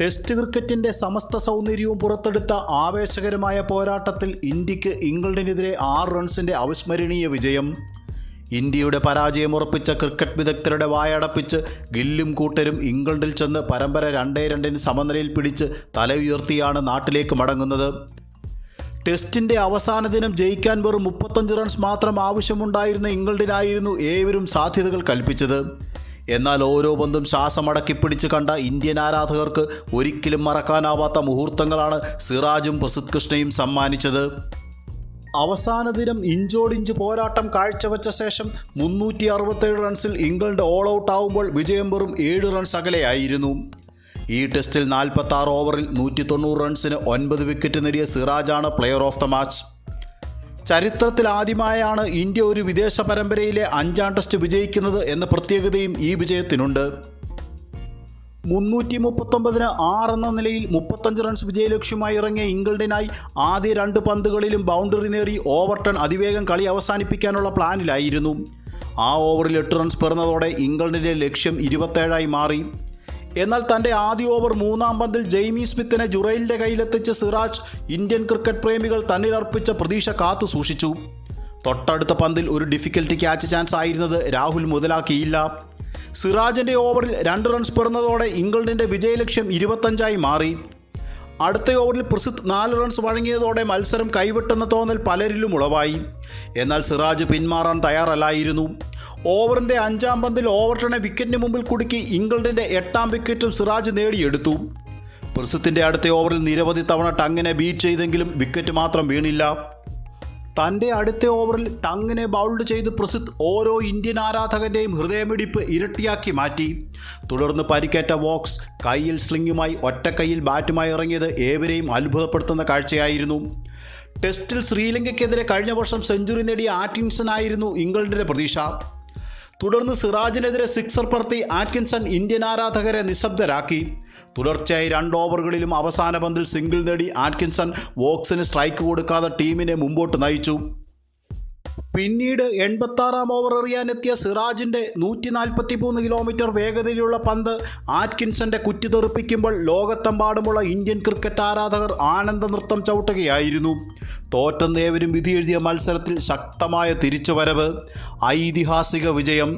Test ക്രിക്കറ്റിന്റെ സമസ്ത സൗന്ദര്യവും പുറത്തെടുത്ത ആവേശകരമായ പോരാട്ടത്തിൽ ഇന്ത്യയ്ക്ക് ഇംഗ്ലണ്ടിനെതിരെ ആറ് റൺസിന്റെ അവിസ്മരണീയ വിജയം. ഇന്ത്യയുടെ പരാജയം ഉറപ്പിച്ച ക്രിക്കറ്റ് വിദഗ്ധരുടെ വായടപ്പിച്ച് ഗില്ലും കൂട്ടരും ഇംഗ്ലണ്ടിൽ ചെന്ന് പരമ്പര രണ്ടേ രണ്ടിന് സമനിലയിൽ പിടിച്ച് തല ഉയർത്തിയാണ് നാട്ടിലേക്ക് മടങ്ങുന്നത്. ടെസ്റ്റിന്റെ അവസാന ദിനം ജയിക്കാൻ വെറും മുപ്പത്തഞ്ച് റൺസ് മാത്രം ആവശ്യമുണ്ടായിരുന്ന ഇംഗ്ലണ്ടിനായിരുന്നു ഏവരും സാധ്യതകൾ കൽപ്പിച്ചത്. എന്നാൽ ഓരോ പന്തും ശ്വാസമടക്കി പിടിച്ച് കണ്ട ഇന്ത്യൻ ആരാധകർക്ക് ഒരിക്കലും മറക്കാനാവാത്ത മുഹൂർത്തങ്ങളാണ് സിറാജും പ്രസിദ് കൃഷ്ണയും സമ്മാനിച്ചത്. അവസാന ദിനം ഇഞ്ചോടിഞ്ച് പോരാട്ടം കാഴ്ചവെച്ച ശേഷം മുന്നൂറ്റി അറുപത്തേഴ് റൺസിൽ ഇംഗ്ലണ്ട് ഓൾ ഔട്ട് ആവുമ്പോൾ വിജയം വെറും ഏഴ് റൺസ് അകലെയായിരുന്നു. ഈ ടെസ്റ്റിൽ നാൽപ്പത്തി ഓവറിൽ നൂറ്റി തൊണ്ണൂറ് റൺസിന് ഒൻപത് വിക്കറ്റ് നേടിയ സിറാജാണ് പ്ലെയർ ഓഫ് ദ മാച്ച് ചരിത്രത്തിൽ ആദ്യമായാണ് ഇന്ത്യ ഒരു വിദേശ പരമ്പരയിലെ അഞ്ചാം ടെസ്റ്റ് വിജയിക്കുന്നത് എന്ന പ്രത്യേകതയും ഈ വിജയത്തിനുണ്ട്. മുന്നൂറ്റി മുപ്പത്തൊമ്പതിന് ആറെന്ന നിലയിൽ മുപ്പത്തഞ്ച് റൺസ് വിജയലക്ഷ്യമായി ഇറങ്ങിയ ഇംഗ്ലണ്ടിനായി ആദ്യ രണ്ട് പന്തുകളിലും ബൗണ്ടറി നേടി ഓവർടൺ അതിവേഗം കളി അവസാനിപ്പിക്കാനുള്ള പ്ലാനിലായിരുന്നു. ആ ഓവറിൽ എട്ട് റൺസ് പിറന്നതോടെ ഇംഗ്ലണ്ടിന്റെ ലക്ഷ്യം ഇരുപത്തേഴായി മാറി. എന്നാൽ തന്റെ ആദ്യ ഓവർ മൂന്നാം പന്തിൽ ജെയ്മി സ്മിത്തിനെ ജുറൈലിന്റെ കയ്യിലെത്തിച്ച് സിറാജ് ഇന്ത്യൻ ക്രിക്കറ്റ് പ്രേമികൾ തന്നിൽ അർപ്പിച്ച പ്രതീക്ഷ കാത്തു സൂക്ഷിച്ചു. തൊട്ടടുത്ത പന്തിൽ ഒരു ഡിഫിക്കൽട്ടി ക്യാച്ച് ചാൻസ് ആയിരുന്നത് രാഹുൽ മുതലാക്കിയില്ല. സിറാജിന്റെ ഓവറിൽ രണ്ട് റൺസ് പിറന്നതോടെ ഇംഗ്ലണ്ടിന്റെ വിജയലക്ഷ്യം ഇരുപത്തഞ്ചായി മാറി. അടുത്ത ഓവറിൽ പ്രസിദ്ധ് നാല് റൺസ് വഴങ്ങിയതോടെ മത്സരം കൈവിട്ടെന്ന തോന്നൽ പലരിലും ഉളവായി. എന്നാൽ സിറാജ് പിന്മാറാൻ തയ്യാറല്ലായിരുന്നു. ഓവറിന്റെ അഞ്ചാം പന്തിൽ ഓവർട്ടണെ വിക്കറ്റിന് മുമ്പിൽ കുടുക്കി ഇംഗ്ലണ്ടിന്റെ എട്ടാം വിക്കറ്റും സിറാജ് നേടിയെടുത്തു. പ്രസത്തിന്റെ അടുത്ത ഓവറിൽ നിരവധി തവണ ടങ്ങിനെ ബീറ്റ് ചെയ്തെങ്കിലും വിക്കറ്റ് മാത്രം വീണില്ല. തന്റെ അടുത്ത ഓവറിൽ ടങ്ങിനെ ബൗൾഡ് ചെയ്ത് പ്രസിദ്ധ് ഓരോ ഇന്ത്യൻ ആരാധകന്റെയും ഹൃദയമിടിപ്പ് ഇരട്ടിയാക്കി മാറ്റി. തുടർന്ന് പരിക്കേറ്റ വോക്സ് കയ്യിൽ സ്ലിങ്ങുമായി ഒറ്റക്കൈയിൽ ബാറ്റുമായി ഇറങ്ങിയത് ഏവരെയും അത്ഭുതപ്പെടുത്തുന്ന കാഴ്ചയായിരുന്നു. ടെസ്റ്റിൽ ശ്രീലങ്കയ്ക്കെതിരെ കഴിഞ്ഞ വർഷം സെഞ്ചുറി നേടിയ ആറ്റിൻസൺ ആയിരുന്നു ഇംഗ്ലണ്ടിന്റെ പ്രതീക്ഷ. തുടർന്ന് സിറാജിനെതിരെ സിക്സർ പറത്തി ആറ്റ്കിൻസൺ ഇന്ത്യൻ ആരാധകരെ നിശബ്ദരാക്കി. തുടർച്ചയായി രണ്ട് ഓവറുകളിലും അവസാന പന്തിൽ സിംഗിൾ നേടി ആറ്റ്കിൻസൺ വോക്സിന് സ്ട്രൈക്ക് കൊടുക്കാതെ ടീമിനെ മുമ്പോട്ട് നയിച്ചു. പിന്നീട് എൺപത്താറാം ഓവർ എറിയാനെത്തിയ സിറാജിന്റെ നൂറ്റി നാൽപ്പത്തി മൂന്ന് കിലോമീറ്റർ വേഗതയിലുള്ള പന്ത് ആറ്റ്കിൻസന്റെ കുറ്റി തെറിപ്പിക്കുമ്പോൾ ലോകത്തെമ്പാടുമുള്ള ഇന്ത്യൻ ക്രിക്കറ്റ് ആരാധകർ ആനന്ദ നൃത്തം ചവിട്ടുകയായിരുന്നു. തോറ്റെന്നേവരും വിധിയെഴുതിയ മത്സരത്തിൽ ശക്തമായ തിരിച്ചുവരവ് ഐതിഹാസിക വിജയം